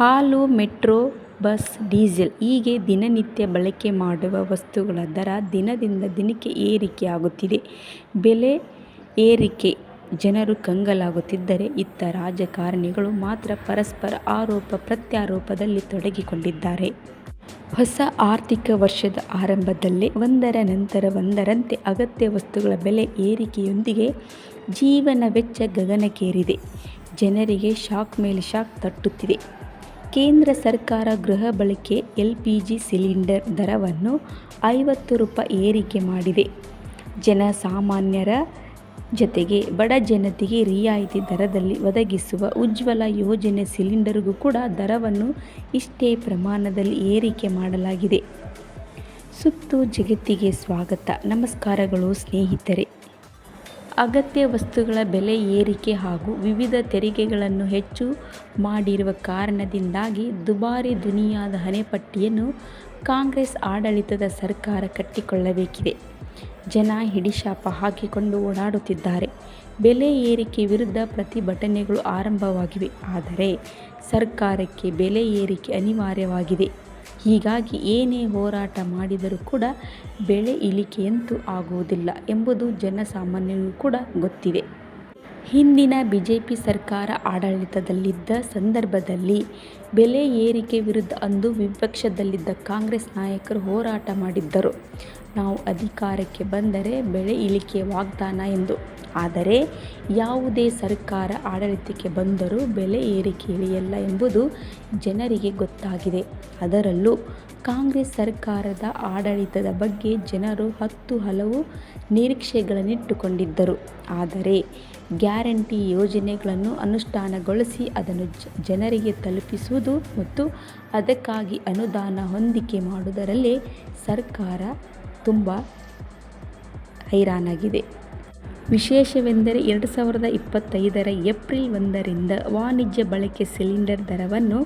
ಹಾಲು, metro, bus, diesel ಹೀಗೆ ದಿನನಿತ್ಯ ಬಳಕೆ ಮಾಡುವ ವಸ್ತುಗಳ ದರ ದಿನದಿಂದ ದಿನಕ್ಕೆ ಏರಿಕೆಯಾಗುತ್ತಿದೆ. ಬೆಲೆ ಏರಿಕೆ, ಜನರು ಕಂಗಾಲಾಗುತ್ತಿದ್ದರೆ ಇತ್ತ ರಾಜಕಾರಣಿಗಳು ಮಾತ್ರ ಪರಸ್ಪರ ಆರೋಪ ಪ್ರತ್ಯಾರೋಪದಲ್ಲಿ ತೊಡಗಿಕೊಂಡಿದ್ದಾರೆ. ಹೊಸ ಆರ್ಥಿಕ ವರ್ಷದ ಆರಂಭದಲ್ಲೇ ಒಂದರ ನಂತರ ಒಂದರಂತೆ ಅಗತ್ಯ ವಸ್ತುಗಳ ಬೆಲೆ ಏರಿಕೆಯೊಂದಿಗೆ ಜೀವನ ವೆಚ್ಚ ಗಗನಕ್ಕೇರಿದೆ. ಜನರಿಗೆ ಶಾಕ್ ಮೇಲೆ ಶಾಕ್ ತಟ್ಟುತ್ತಿದೆ. ಕೇಂದ್ರ ಸರ್ಕಾರ ಗೃಹ ಬಳಕೆ ಎಲ್ ಪಿ ಜಿ ಸಿಲಿಂಡರ್ ದರವನ್ನು ಐವತ್ತು ರೂಪಾಯಿ ಏರಿಕೆ ಮಾಡಿದೆ. ಜನಸಾಮಾನ್ಯರ ಜತೆಗೆ ಬಡ ಜನತೆಗೆ ರಿಯಾಯಿತಿ ದರದಲ್ಲಿ ಒದಗಿಸುವ ಉಜ್ವಲ ಯೋಜನೆ ಸಿಲಿಂಡರ್ಗೂ ಕೂಡ ದರವನ್ನು ಇಷ್ಟೇ ಪ್ರಮಾಣದಲ್ಲಿ ಏರಿಕೆ ಮಾಡಲಾಗಿದೆ. ಸುತ್ತು ಜಗತ್ತಿಗೆ ಸ್ವಾಗತ. ನಮಸ್ಕಾರಗಳು ಸ್ನೇಹಿತರೆ. ಅಗತ್ಯ ವಸ್ತುಗಳ ಬೆಲೆ ಏರಿಕೆ ಹಾಗೂ ವಿವಿಧ ತೆರಿಗೆಗಳನ್ನು ಹೆಚ್ಚು ಮಾಡಿರುವ ಕಾರಣದಿಂದಾಗಿ ದುಬಾರಿ ದುನಿಯಾದ ಹಣೆಪಟ್ಟಿಯನ್ನು ಕಾಂಗ್ರೆಸ್ ಆಡಳಿತದ ಸರ್ಕಾರ ಕಟ್ಟಿಕೊಳ್ಳಬೇಕಿದೆ. ಜನ ಹಿಡಿಶಾಪ ಹಾಕಿಕೊಂಡು ಓಡಾಡುತ್ತಿದ್ದಾರೆ. ಬೆಲೆ ಏರಿಕೆ ವಿರುದ್ಧ ಪ್ರತಿಭಟನೆಗಳು ಆರಂಭವಾಗಿವೆ. ಆದರೆ ಸರ್ಕಾರಕ್ಕೆ ಬೆಲೆ ಏರಿಕೆ ಅನಿವಾರ್ಯವಾಗಿದೆ. ಹೀಗಾಗಿ ಏನೇ ಹೋರಾಟ ಮಾಡಿದರೂ ಕೂಡ ಬೆಳೆ ಇಳಿಕೆಯಂತೂ ಆಗುವುದಿಲ್ಲ ಎಂಬುದು ಜನಸಾಮಾನ್ಯರಿಗೂ ಕೂಡ ಗೊತ್ತಿದೆ. ಹಿಂದಿನ ಬಿಜೆಪಿ ಸರ್ಕಾರ ಆಡಳಿತದಲ್ಲಿದ್ದ ಸಂದರ್ಭದಲ್ಲಿ ಬೆಲೆ ಏರಿಕೆ ವಿರುದ್ಧ ಅಂದು ವಿಪಕ್ಷದಲ್ಲಿದ್ದ ಕಾಂಗ್ರೆಸ್ ನಾಯಕರು ಹೋರಾಟ ಮಾಡಿದ್ದರು. ನಾವು ಅಧಿಕಾರಕ್ಕೆ ಬಂದರೆ ಬೆಲೆ ಇಳಿಕೆ ವಾಗ್ದಾನ ಎಂದು. ಆದರೆ ಯಾವುದೇ ಸರ್ಕಾರ ಆಡಳಿತಕ್ಕೆ ಬಂದರೂ ಬೆಲೆ ಏರಿಕೆ ಇಳಿಯಲ್ಲ ಎಂಬುದು ಜನರಿಗೆ ಗೊತ್ತಾಗಿದೆ. ಅದರಲ್ಲೂ ಕಾಂಗ್ರೆಸ್ ಸರ್ಕಾರದ ಆಡಳಿತದ ಬಗ್ಗೆ ಜನರು ಹತ್ತು ಹಲವು ನಿರೀಕ್ಷೆಗಳನ್ನಿಟ್ಟುಕೊಂಡಿದ್ದರು. ಆದರೆ ಗ್ಯಾರಂಟಿ ಯೋಜನೆಗಳನ್ನು ಅನುಷ್ಠಾನಗೊಳಿಸಿ ಅದನ್ನು ಜನರಿಗೆ ತಲುಪಿಸುವುದು ಮತ್ತು ಅದಕ್ಕಾಗಿ ಅನುದಾನ ಹೊಂದಿಕೆ ಮಾಡುವುದರಲ್ಲೇ ಸರ್ಕಾರ ತುಂಬ ಹೈರಾಣಾಗಿದೆ ವಿಶೇಷವೆಂದರೆ ಎರಡು ಸಾವಿರದ ಇಪ್ಪತ್ತೈದರ ಏಪ್ರಿಲ್ ಒಂದರಿಂದ ವಾಣಿಜ್ಯ ಬಳಕೆ ಸಿಲಿಂಡರ್ ದರವನ್ನು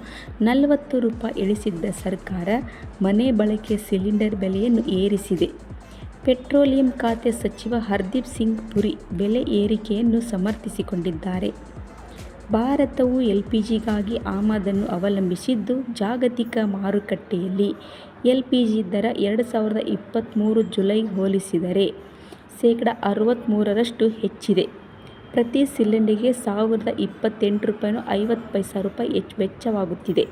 ನಲವತ್ತು ರೂಪಾಯಿ ಇಳಿಸಿದ್ದ ಸರ್ಕಾರ ಮನೆ ಬಳಕೆ ಸಿಲಿಂಡರ್ ಬೆಲೆಯನ್ನು ಏರಿಸಿದೆ. ಪೆಟ್ರೋಲಿಯಂ ಖಾತೆ ಸಚಿವ ಹರ್ದೀಪ್ ಸಿಂಗ್ ಪುರಿ ಬೆಲೆ ಏರಿಕೆಯನ್ನು ಸಮರ್ಥಿಸಿಕೊಂಡಿದ್ದಾರೆ. ಭಾರತವು ಎಲ್ ಪಿ ಜಿಗಾಗಿ ಆಮದನ್ನು ಅವಲಂಬಿಸಿದ್ದು, ಜಾಗತಿಕ ಮಾರುಕಟ್ಟೆಯಲ್ಲಿ ಎಲ್ ಪಿ ಜಿ ದರ ಎರಡು ಸಾವಿರದ ಇಪ್ಪತ್ತ್ಮೂರು ಜುಲೈ ಹೋಲಿಸಿದರೆ ಶೇಕಡ ಅರವತ್ತ್ಮೂರರಷ್ಟು ಹೆಚ್ಚಿದೆ. ಪ್ರತಿ ಸಿಲಿಂಡರ್ಗೆ ಸಾವಿರದ ಇಪ್ಪತ್ತೆಂಟು ರೂಪಾಯಿ ಐವತ್ತು ಪೈಸಾ ರೂಪಾಯಿ ಹೆಚ್ಚು ವೆಚ್ಚವಾಗುತ್ತಿದೆ.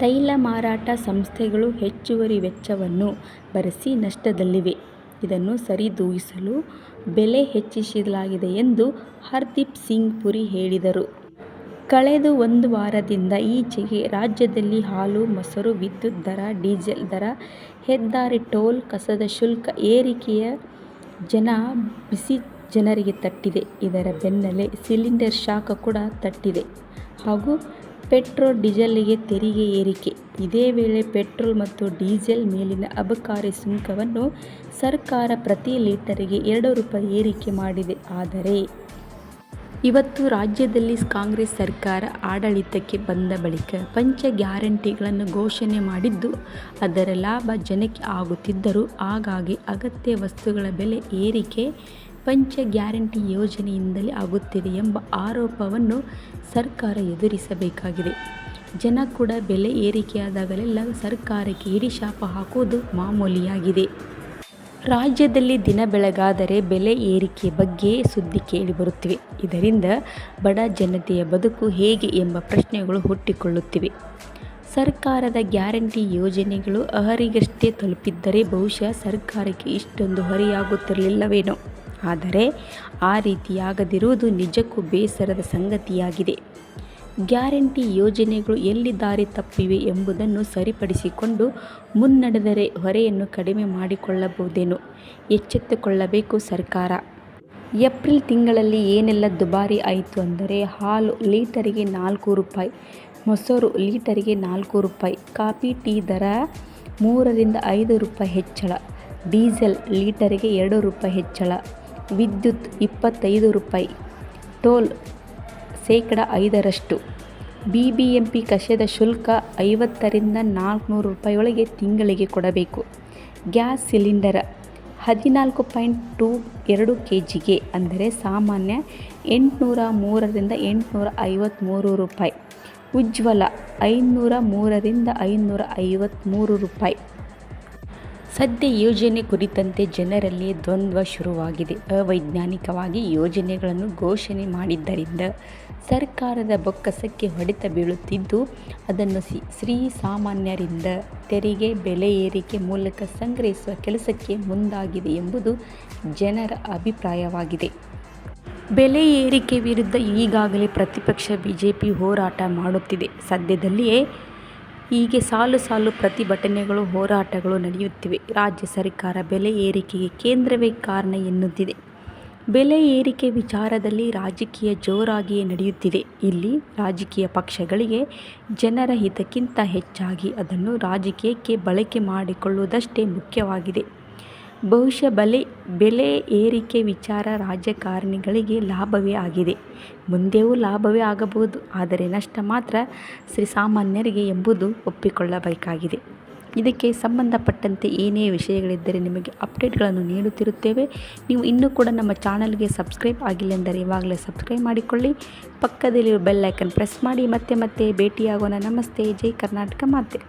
ತೈಲ ಮಾರಾಟ ಸಂಸ್ಥೆಗಳು ಹೆಚ್ಚುವರಿ ವೆಚ್ಚವನ್ನು ಭರಿಸಿ ನಷ್ಟದಲ್ಲಿವೆ. ಇದನ್ನು ಸರಿದೂಗಿಸಲು ಬೆಲೆ ಹೆಚ್ಚಿಸಲಾಗಿದೆ ಎಂದು ಹರ್ದೀಪ್ ಸಿಂಗ್ ಪುರಿ ಹೇಳಿದರು. ಕಳೆದ ಒಂದು ವಾರದಿಂದ ಈಚೆಗೆ ರಾಜ್ಯದಲ್ಲಿ ಹಾಲು, ಮೊಸರು, ವಿದ್ಯುತ್ ದರ, ಡೀಸೆಲ್ ದರ, ಹೆದ್ದಾರಿ ಟೋಲ್, ಕಸದ ಶುಲ್ಕ ಏರಿಕೆಯ ಜನ ಬಿಸಿ ಜನರಿಗೆ ತಟ್ಟಿದೆ. ಇದರ ಬೆನ್ನಲ್ಲೇ ಸಿಲಿಂಡರ್ ಶಾಖ ಕೂಡ ತಟ್ಟಿದೆ. ಹಾಗೂ ಪೆಟ್ರೋಲ್, ಡೀಸೆಲ್ಗೆ ತೆರಿಗೆ ಏರಿಕೆ. ಇದೇ ವೇಳೆ ಪೆಟ್ರೋಲ್ ಮತ್ತು ಡೀಸೆಲ್ ಮೇಲಿನ ಅಬಕಾರಿ ಸುಂಕವನ್ನು ಸರ್ಕಾರ ಪ್ರತಿ ಲೀಟರಿಗೆ ಎರಡು ರೂಪಾಯಿ ಏರಿಕೆ ಮಾಡಿದೆ. ಆದರೆ ಇವತ್ತು ರಾಜ್ಯದಲ್ಲಿ ಕಾಂಗ್ರೆಸ್ ಸರ್ಕಾರ ಆಡಳಿತಕ್ಕೆ ಬಂದ ಬಳಿಕ ಪಂಚ ಗ್ಯಾರಂಟಿಗಳನ್ನು ಘೋಷಣೆ ಮಾಡಿದ್ದು, ಅದರ ಲಾಭ ಜನಕ್ಕೆ ಆಗುತ್ತಿದ್ದರೂ ಹಾಗಾಗಿ ಅಗತ್ಯ ವಸ್ತುಗಳ ಬೆಲೆ ಏರಿಕೆ ಪಂಚ ಗ್ಯಾರಂಟಿ ಯೋಜನೆಯಿಂದಲೇ ಆಗುತ್ತಿದೆ ಎಂಬ ಆರೋಪವನ್ನು ಸರ್ಕಾರ ಎದುರಿಸಬೇಕಾಗಿದೆ. ಜನ ಕೂಡ ಬೆಲೆ ಏರಿಕೆಯಾದಾಗಲೆಲ್ಲ ಸರ್ಕಾರಕ್ಕೆ ಹಿಡಿಶಾಪ ಹಾಕುವುದು ಮಾಮೂಲಿಯಾಗಿದೆ. ರಾಜ್ಯದಲ್ಲಿ ದಿನ ಬೆಳಗಾದರೆ ಬೆಲೆ ಏರಿಕೆ ಬಗ್ಗೆ ಸುದ್ದಿ ಕೇಳಿಬರುತ್ತಿವೆ ಇದರಿಂದ ಬಡ ಜನತೆಯ ಬದುಕು ಹೇಗೆ ಎಂಬ ಪ್ರಶ್ನೆಗಳು ಹುಟ್ಟಿಕೊಳ್ಳುತ್ತಿವೆ. ಸರ್ಕಾರದ ಗ್ಯಾರಂಟಿ ಯೋಜನೆಗಳು ಅಹರಿಗಷ್ಟೇ ತಲುಪಿದ್ದರೆ ಬಹುಶಃ ಸರ್ಕಾರಕ್ಕೆ ಇಷ್ಟೊಂದು ಹೊರೆಯಾಗುತ್ತಿರಲಿಲ್ಲವೇನೋ. ಆದರೆ ಆ ರೀತಿಯಾಗದಿರುವುದು ನಿಜಕ್ಕೂ ಬೇಸರದ ಸಂಗತಿಯಾಗಿದೆ. ಗ್ಯಾರಂಟಿ ಯೋಜನೆಗಳು ಎಲ್ಲಿ ದಾರಿ ತಪ್ಪಿವೆ ಎಂಬುದನ್ನು ಸರಿಪಡಿಸಿಕೊಂಡು ಮುನ್ನಡೆದರೆ ಹೊರೆಯನ್ನು ಕಡಿಮೆ ಮಾಡಿಕೊಳ್ಳಬಹುದೇನೋ ಎಚ್ಚೆತ್ತುಕೊಳ್ಳಬೇಕು ಸರ್ಕಾರ. ಏಪ್ರಿಲ್ ತಿಂಗಳಲ್ಲಿ ಏನೆಲ್ಲ ದುಬಾರಿ ಆಯಿತು ಅಂದರೆ ಹಾಲು ಲೀಟರಿಗೆ ನಾಲ್ಕು ರೂಪಾಯಿ, ಮೊಸರು ಲೀಟರಿಗೆ ನಾಲ್ಕು ರೂಪಾಯಿ, ಕಾಫಿ ಟೀ ದರ ಮೂರರಿಂದ ಐದು ರೂಪಾಯಿ ಹೆಚ್ಚಳ, ಡೀಸೆಲ್ ಲೀಟರಿಗೆ ಎರಡು ರೂಪಾಯಿ ಹೆಚ್ಚಳ, ವಿದ್ಯುತ್ ಇಪ್ಪತ್ತೈದು ರೂಪಾಯಿ, ಟೋಲ್ ಶೇಕಡ ಐದರಷ್ಟು. ಬಿಬಿಎಂಪಿ ಕಸದ ಶುಲ್ಕ ಐವತ್ತರಿಂದ ನಾಲ್ಕುನೂರು ರೂಪಾಯಿಯೊಳಗೆ ತಿಂಗಳಿಗೆ ಕೊಡಬೇಕು. ಗ್ಯಾಸ್ ಸಿಲಿಂಡರ್ ಹದಿನಾಲ್ಕು ಪಾಯಿಂಟ್ ಟು ಎರಡು ಕೆ ಜಿಗೆ ಅಂದರೆ ಸಾಮಾನ್ಯ ಎಂಟುನೂರ ಮೂರರಿಂದ ಎಂಟುನೂರ ಐವತ್ತ್ಮೂರು ರೂಪಾಯಿ. ಉಜ್ವಲ ಐನೂರ ಮೂರರಿಂದ ಐನೂರ ಐವತ್ತ್ಮೂರು ರೂಪಾಯಿ. ಸದ್ಯ ಯೋಜನೆ ಕುರಿತಂತೆ ಜನರಲ್ಲಿ ದ್ವಂದ್ವ ಶುರುವಾಗಿದೆ. ಅವೈಜ್ಞಾನಿಕವಾಗಿ ಯೋಜನೆಗಳನ್ನು ಘೋಷಣೆ ಮಾಡಿದ್ದರಿಂದ ಸರ್ಕಾರದ ಬೊಕ್ಕಸಕ್ಕೆ ಹೊಡೆತ ಬೀಳುತ್ತಿದ್ದು, ಅದನ್ನು ಸಿ ಶ್ರೀಸಾಮಾನ್ಯರಿಂದ ತೆರಿಗೆ, ಬೆಲೆ ಏರಿಕೆ ಮೂಲಕ ಸಂಗ್ರಹಿಸುವ ಕೆಲಸಕ್ಕೆ ಮುಂದಾಗಿದೆ ಎಂಬುದು ಜನರ ಅಭಿಪ್ರಾಯವಾಗಿದೆ. ಬೆಲೆ ಏರಿಕೆ ವಿರುದ್ಧ ಈಗಾಗಲೇ ಪ್ರತಿಪಕ್ಷ ಬಿಜೆಪಿ ಹೋರಾಟ ಮಾಡುತ್ತಿದೆ. ಸದ್ಯದಲ್ಲಿಯೇ ಹೀಗೆ ಸಾಲು ಸಾಲು ಪ್ರತಿಭಟನೆಗಳು, ಹೋರಾಟಗಳು ನಡೆಯುತ್ತಿವೆ. ರಾಜ್ಯ ಸರ್ಕಾರ ಬೆಲೆ ಏರಿಕೆಗೆ ಕೇಂದ್ರವೇ ಕಾರಣ ಎನ್ನುತ್ತಿದೆ. ಬೆಲೆ ಏರಿಕೆ ವಿಚಾರದಲ್ಲಿ ರಾಜಕೀಯ ಜೋರಾಗಿಯೇ ನಡೆಯುತ್ತಿದೆ. ಇಲ್ಲಿ ರಾಜಕೀಯ ಪಕ್ಷಗಳಿಗೆ ಜನರ ಹಿತಕ್ಕಿಂತ ಹೆಚ್ಚಾಗಿ ಅದನ್ನು ರಾಜಕೀಯಕ್ಕೆ ಬಳಕೆ ಮಾಡಿಕೊಳ್ಳುವುದಷ್ಟೇ ಮುಖ್ಯವಾಗಿದೆ. ಬಹುಶಃ ಬಲೆ, ಬೆಲೆ ಏರಿಕೆ ವಿಚಾರ ರಾಜಕಾರಣಿಗಳಿಗೆ ಲಾಭವೇ ಆಗಿದೆ. ಮುಂದೆಯೂ ಲಾಭವೇ ಆಗಬಹುದು, ಆದರೆ ನಷ್ಟ ಮಾತ್ರ ಶ್ರೀಸಾಮಾನ್ಯರಿಗೆ ಎಂಬುದು ಒಪ್ಪಿಕೊಳ್ಳಬೇಕಾಗಿದೆ. ಇದಕ್ಕೆ ಸಂಬಂಧಪಟ್ಟಂತೆ ಏನೇ ವಿಷಯಗಳಿದ್ದರೆ ನಿಮಗೆ ಅಪ್ಡೇಟ್ಗಳನ್ನು ನೀಡುತ್ತಿರುತ್ತೇವೆ. ನೀವು ಇನ್ನೂ ಕೂಡ ನಮ್ಮ ಚಾನಲ್ಗೆ ಸಬ್ಸ್ಕ್ರೈಬ್ ಆಗಿಲ್ಲ ಎಂದರೆ ಇವಾಗಲೇ ಸಬ್ಸ್ಕ್ರೈಬ್ ಮಾಡಿಕೊಳ್ಳಿ. ಪಕ್ಕದಲ್ಲಿರುವ ಬೆಲ್ ಐಕನ್ ಪ್ರೆಸ್ ಮಾಡಿ, ಮತ್ತೆ ಮತ್ತೆ ಭೇಟಿಯಾಗೋಣ. ನಮಸ್ತೆ. ಜೈ ಕರ್ನಾಟಕ ಮಾತೆ.